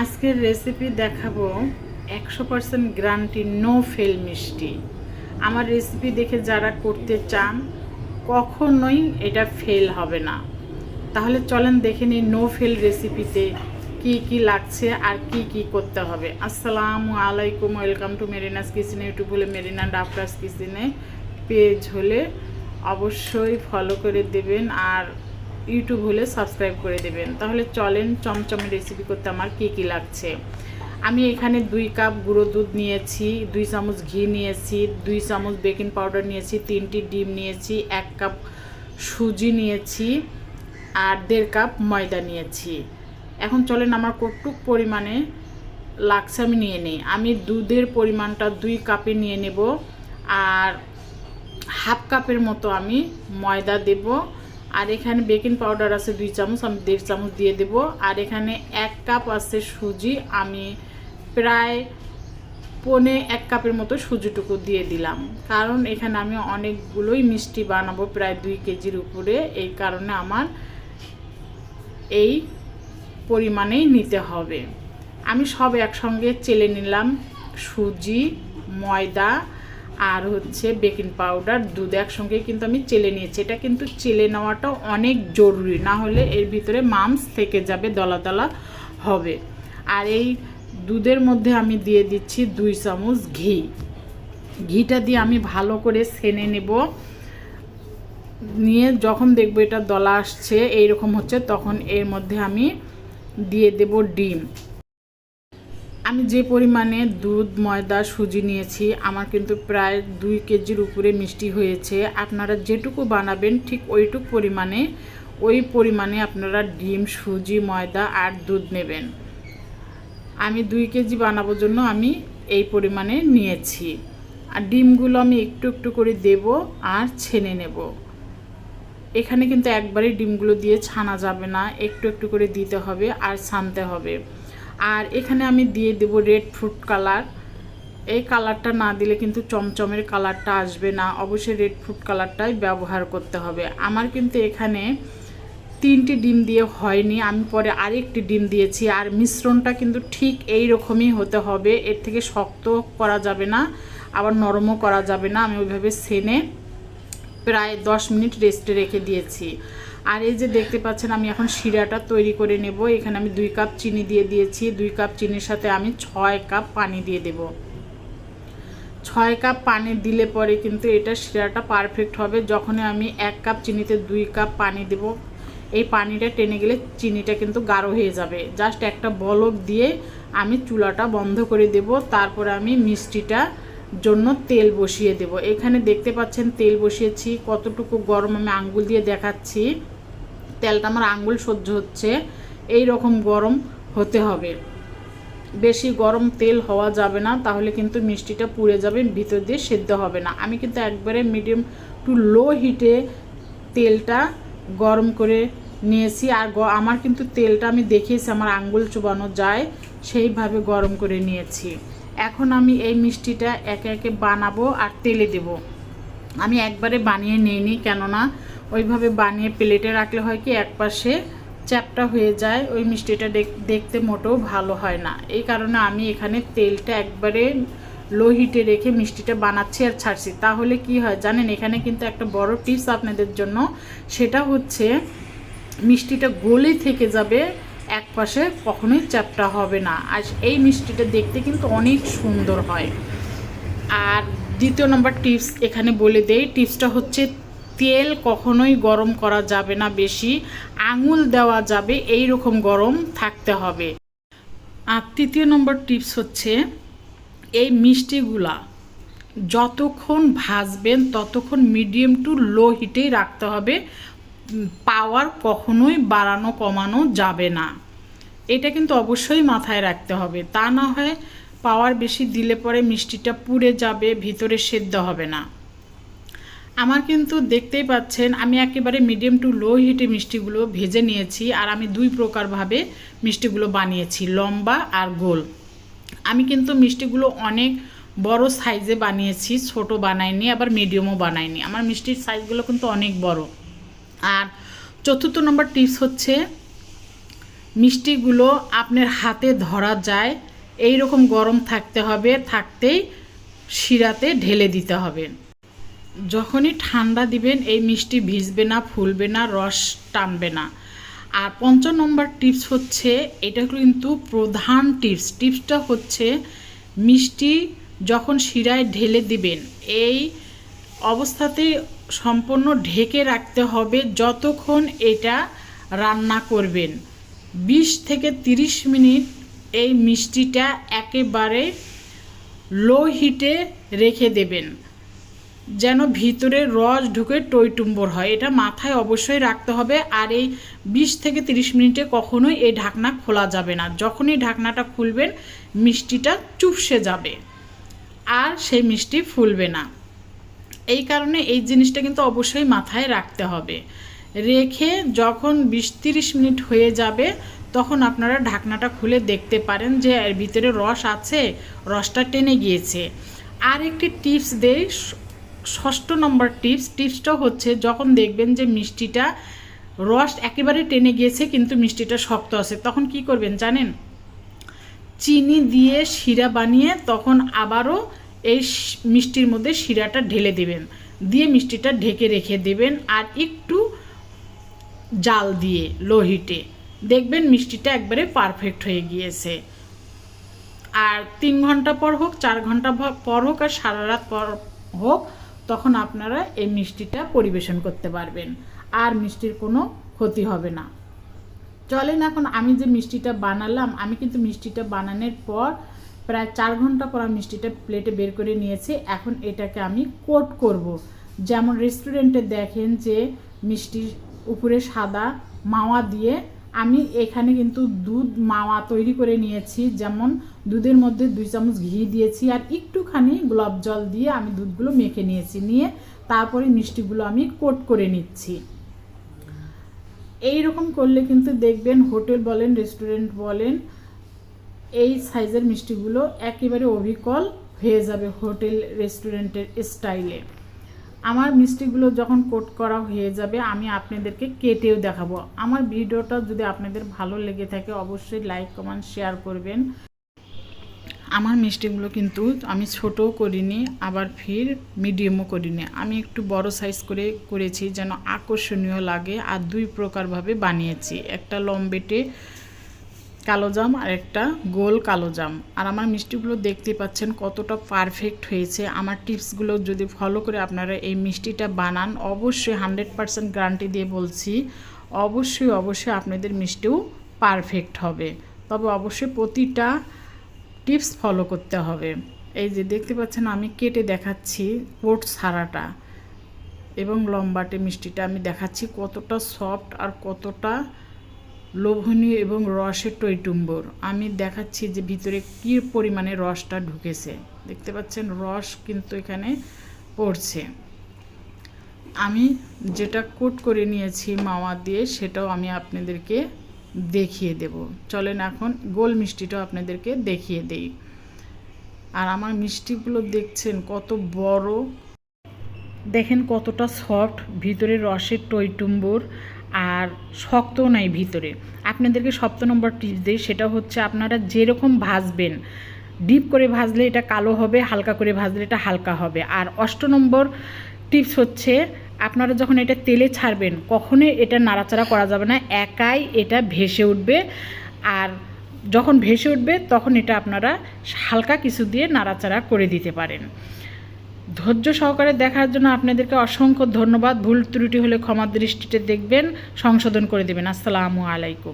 আজকের রেসিপি দেখাবো একশো পার্সেন্ট গ্যারান্টি নো ফেল মিষ্টি। আমার রেসিপি দেখে যারা করতে চান, কখনোই এটা ফেল হবে না। তাহলে চলেন দেখে নিই নো ফেল রেসিপিতে কি কি লাগছে আর কি কি করতে হবে। আসসালামু আলাইকুম ওয়েলকাম টু মেরিনাস কিচেনে ইউটিউব হলে মেরিনা ডাফরাস কিচেনে পেজ হলে অবশ্যই ফলো করে দেবেন। আর ইউটিউব হলে সাবস্ক্রাইব করে দেবেন। তাহলে চলেন চমচমে রেসিপি করতে আমার কী কী লাগছে। আমি এখানে দুই কাপ গুঁড়ো দুধ নিয়েছি, দুই চামচ ঘি নিয়েছি, দুই চামচ বেকিং পাউডার নিয়েছি, তিনটি ডিম নিয়েছি, এক কাপ সুজি নিয়েছি আর দেড় কাপ ময়দা নিয়েছি। এখন চলেন আমার কটুক পরিমাণে লাগছে আমি নিয়ে নিই। আমি দুধের পরিমাণটা দুই কাপে নিয়ে নেব আর হাফ কাপের মতো আমি ময়দা দেব। আর এখানে বেকিং পাউডার আছে দুই চামচ, আমি দেড় চামচ দিয়ে দেব। আর এখানে এক কাপ আছে সুজি, আমি প্রায় পনে এক কাপের মতো সুজিটুকু দিয়ে দিলাম। কারণ এখানে আমি অনেকগুলোই মিষ্টি বানাবো, প্রায় দুই কেজির উপরে। এই কারণে আমার এই পরিমাণেই নিতে হবে। আমি সব একসঙ্গে চেলে নিলাম। সুজি, ময়দা আর হচ্ছে বেকিং পাউডার দুধ একসঙ্গে কিন্তু আমি চেলে নিয়েছি। এটা কিন্তু চেলে নেওয়াটা অনেক জরুরি, না হলে এর ভিতরে মামস থেকে যাবে, দলা দলা হবে। আর এই দুধের মধ্যে আমি দিয়ে দিচ্ছি দুই চামচ ঘি। ঘিটা দিয়ে আমি ভালো করে সেনে নেব। নিয়ে যখন দেখব এটা দলা আসছে, এইরকম হচ্ছে, তখন এর মধ্যে আমি দিয়ে দেব ডিম। আমি যে পরিমাণে দুধ, ময়দা, সুজি নিয়েছি, আমার কিন্তু প্রায় দুই কেজির উপরে মিষ্টি হয়েছে। আপনারা যেটুকু বানাবেন ঠিক ওইটুক পরিমাণে, ওই পরিমাণে আপনারা ডিম, সুজি, ময়দা আর দুধ নেবেন। আমি দুই কেজি বানাবোর জন্য আমি এই পরিমাণে নিয়েছি। আর ডিমগুলো আমি একটু একটু করে দেব আর ছেনে নেব। এখানে কিন্তু একবারই ডিমগুলো দিয়ে ছানা যাবে না, একটু একটু করে দিতে হবে আর ছানতে হবে। আর এখানে আমি দিয়ে দেব রেড ফ্রুট কালার এই কালারটা না দিলে কিন্তু চমচমের কালারটা আসবে না। অবশ্যই রেড ফ্রুট কালারটাই ব্যবহার করতে হবে। আমার কিন্তু এখানে তিনটি ডিম দিয়ে হয়নি, আমি পরে আরেকটি ডিম দিয়েছি। আর মিশ্রণটা কিন্তু ঠিক এই রকমই হতে হবে। এর থেকে শক্ত করা যাবে না, আবার নরমও করা যাবে না। আমি ওইভাবে সেনে প্রায় দশ মিনিট রেস্টে রেখে দিয়েছি। আর এই যে দেখতে পাচ্ছেন, আমি এখন শিরাটা তৈরি করে নেব। এখানে আমি দুই কাপ চিনি দিয়ে দিয়েছি। দুই কাপ চিনির সাথে আমি ছয় কাপ পানি দিয়ে দেব। ছয় কাপ পানি দিলে পরে কিন্তু এটা শিরাটা পারফেক্ট হবে। যখনই আমি এক কাপ চিনিতে দুই কাপ পানি দেব, এই পানিটা টেনে গেলে চিনিটা কিন্তু গাঢ় হয়ে যাবে। জাস্ট একটা বলক দিয়ে আমি চুলাটা বন্ধ করে দেব। তারপরে আমি মিষ্টিটা জন্য তেল বসিয়ে দেব। এখানে দেখতে পাচ্ছেন তেল বসিয়েছি। কতটুকু গরম আমি আঙ্গুল দিয়ে দেখাচ্ছি। তেলটা আমার আঙ্গুল সহ্য হচ্ছে এই রকম গরম হতে হবে। বেশি গরম তেল হওয়া যাবে না, তাহলে কিন্তু মিষ্টিটা পুড়ে যাবে, ভিতর দিয়ে সেদ্ধ হবে না। আমি কিন্তু একবারে মিডিয়াম টু লো হিটে তেলটা গরম করে নিয়েছি, আর আমার কিন্তু তেলটা আমি দেখিয়েছি, আমার আঙ্গুল চুবানো যায়, সেইভাবে গরম করে নিয়েছি। এখন আমি এই মিষ্টিটা একে একে বানাবো আর তেলে দেব। আমি একবারে বানিয়ে নিইনি, কেননা ওইভাবে বানিয়ে প্লেটে রাখলে হয় কি এক পাশে চ্যাপটা হয়ে যায়, ওই মিষ্টিটা দেখতে মোটেও ভালো হয় না। এই কারণে আমি এখানে তেলটা একবারে লো হিটে রেখে মিষ্টিটা বানাচ্ছি আর ছাড়ছি। তাহলে কি হয় জানেন, এখানে কিন্তু একটা বড় টিপস আপনাদের জন্য। সেটা হচ্ছে, মিষ্টিটা গলে থেকে যাবে, এক পাশে কখনোই চ্যাপটা হবে না। আর এই মিষ্টিটা দেখতে কিন্তু অনেক সুন্দর হয়। আর দ্বিতীয় নম্বর টিপস এখানে বলে দেই। টিপসটা হচ্ছে তেল কখনোই গরম করা যাবে না বেশি। আঙুল দেওয়া যাবে এই রকম গরম থাকতে হবে। আর তৃতীয় নম্বর টিপস হচ্ছে, এই মিষ্টিগুলা যতক্ষণ ভাজবেন ততক্ষণ মিডিয়াম টু লো হিটেই রাখতে হবে। পাওয়ার কখনোই বাড়ানো, কমানো যাবে না। এটা কিন্তু অবশ্যই মাথায় রাখতে হবে। তা না হয় পাওয়ার বেশি দিলে পরে মিষ্টিটা পুড়ে যাবে, ভিতরে সেদ্ধ হবে না। আমার কিন্তু দেখতেই পাচ্ছেন, আমি একেবারে মিডিয়াম টু লো হিটে মিষ্টিগুলো ভেজে নিয়েছি আর আমি দুই প্রকারভাবে মিষ্টিগুলো বানিয়েছি, লম্বা আর গোল। আমি কিন্তু মিষ্টিগুলো অনেক বড় সাইজে বানিয়েছি, ছোট বানাইনি, আবার মিডিয়ামও বানাইনি। আমার মিষ্টির সাইজগুলো কিন্তু অনেক বড়। আর চতুর্থ নম্বর টিপস হচ্ছে, মিষ্টিগুলো আপনার হাতে ধরা যায় এই রকম গরম থাকতে হবে, থাকতেই শিরাতে ঢেলে দিতে হবে। যখনই ঠান্ডা দিবেন, এই মিষ্টি ভিজবে না, ফুলবে না, রস টানবে না। আর পঞ্চম নম্বর টিপস হচ্ছে, এটা কিন্তু প্রধান টিপস। টিপসটা হচ্ছে, মিষ্টি যখন শিরায় ঢেলে দিবেন, এই অবস্থাতে সম্পূর্ণ ঢেকে রাখতে হবে যতক্ষণ এটা রান্না করবেন। বিশ থেকে তিরিশ মিনিট এই মিষ্টিটা একেবারে লো হিটে রেখে দেবেন। যেন ভিতরে রস ঢুকে টইটুম্বর হয়। এটা মাথায় অবশ্যই রাখতে হবে আর এই বিশ থেকে তিরিশ মিনিটে কখনোই এই ঢাকনা খোলা যাবে না। যখনই ঢাকনাটা খুলবেন, মিষ্টিটা চুপসে যাবে আর সেই মিষ্টি ফুলবে না। এই কারণে এই জিনিসটা কিন্তু অবশ্যই মাথায় রাখতে হবে। রেখে যখন বিশ তিরিশ মিনিট হয়ে যাবে, তখন আপনারা ঢাকনাটা খুলে দেখতে পারেন যে এর ভিতরে রস আছে, রসটা টেনে গিয়েছে। আর একটি টিপস ষ- ষষ্ঠ নম্বর টিপস, টিপসটা হচ্ছে যখন দেখবেন যে মিষ্টিটা রস একেবারে টেনে গিয়েছে, কিন্তু মিষ্টিটা শক্ত আছে, তখন কি করবেন জানেন? চিনি দিয়ে শিরা বানিয়ে তখন আবারও এই মিষ্টির মধ্যে শিরাটা ঢেলে দেবেন। দিয়ে মিষ্টিটা ঢেকে রেখে দেবেন আর একটু জাল দিয়ে লো হিটে দেখবেন মিষ্টিটা একবারে পারফেক্ট হয়ে গিয়েছে। আর তিন ঘণ্টা পর হোক, চার ঘণ্টা পর হোক আর সারা রাত পর হোক তখন আপনারা এই মিষ্টিটা পরিবেশন করতে পারবেন। আর মিষ্টির কোনো ক্ষতি হবে না। চলেন এখন আমি যে মিষ্টিটা বানালাম, আমি কিন্তু মিষ্টিটা বানানোর পর প্রায় চার ঘণ্টা পর মিষ্টিটা প্লেটে বের করে নিয়েছি। এখন এটাকে আমি কোট করব। যেমন রেস্টুরেন্টে দেখেন যে মিষ্টির উপরে সাদা মাওয়া দিয়ে আমি এখানে কিন্তু দুধ মাওয়া তৈরি করে নিয়েছি, যেমন দুধের মধ্যে দুই চামচ ঘি দিয়েছি আর একটুখানি গোলাপ জল দিয়ে আমি দুধগুলো মেখে নিয়েছি, নিয়ে তারপরে মিষ্টিগুলো আমি কোট করে নিচ্ছি। এই রকম করলে কিন্তু দেখবেন হোটেল বলেন, রেস্টুরেন্ট বলেন, এই সাইজের মিষ্টিগুলো একেবারে অবিকল হয়ে যাবে হোটেল, রেস্টুরেন্টের স্টাইলে। আমার মিষ্টিগুলো যখন কোট করা হয়ে যাবে, আমি আপনাদেরকে কেটেও দেখাবো। আমার ভিডিওটা যদি আপনাদের ভালো লেগে থাকে, অবশ্যই লাইক, কমেন্ট, শেয়ার করবেন। আমার মিষ্টিগুলো কিন্তু আমি ছোটও করিনি, আবার ফির মিডিয়ামও করিনি। আমি একটু বড় সাইজ করে করেছি, যেন আকর্ষণীয় লাগে, আর দুই প্রকারভাবে বানিয়েছি। একটা লম্বেটে কালো জাম আর একটা গোল কালো জাম। আর আমার মিষ্টিগুলো দেখতে পাচ্ছেন কতটা পারফেক্ট হয়েছে। আমার টিপসগুলো যদি ফলো করে আপনারা এই মিষ্টিটা বানান, অবশ্যই হান্ড্রেড পারসেন্ট গ্যারান্টি দিয়ে বলছি, অবশ্যই অবশ্যই আপনাদের মিষ্টিও পারফেক্ট হবে। তবে অবশ্যই প্রতিটা টিপস ফলো করতে হবে। এই যে দেখতে পাচ্ছেন আমি কেটে দেখাচ্ছি কোট ছাড়াটা এবং লম্বাটে মিষ্টিটা আমি দেখাচ্ছি কতটা সফট আর কতটা লোভনীয় এবং রসের টইটুম্বর আমি দেখাচ্ছি যে ভিতরে কী পরিমাণে রসটা ঢুকেছে। দেখতে পাচ্ছেন, রস কিন্তু এখানে পড়ছে। আমি যেটা কোট করে নিয়েছি মাওয়া দিয়ে, সেটাও আমি আপনাদেরকে দেখিয়ে দেব। চলেন এখন গোল মিষ্টিটাও আপনাদেরকে দেখিয়ে দেই। আর আমার মিষ্টিগুলো দেখছেন, কত বড়। দেখেন কতটা সফট, ভিতরে রসের টইটুম্বর আর শক্তও নাই ভিতরে। আপনাদেরকে সপ্ত নম্বর টিপস দিই, সেটা হচ্ছে আপনারা যেরকম ভাজবেন ডিপ করে ভাজলে এটা কালো হবে, হালকা করে ভাজলে এটা হালকা হবে। আর অষ্ট নম্বর টিপস হচ্ছে, আপনারা যখন এটা তেলে ছাড়বেন, কখনোই এটা নাড়াচাড়া করা যাবে না, একাই এটা ভেসে উঠবে। আর যখন ভেসে উঠবে, তখন এটা আপনারা হালকা কিছু দিয়ে নাড়াচাড়া করে দিতে পারেন। ধৈর্য সহকারে দেখার জন্য আপনাদেরকে অসংখ্য ধন্যবাদ। ভুল ত্রুটি হলে ক্ষমা দৃষ্টিতে দেখবেন, সংশোধন করে দেবেন। আসসালামু আলাইকুম।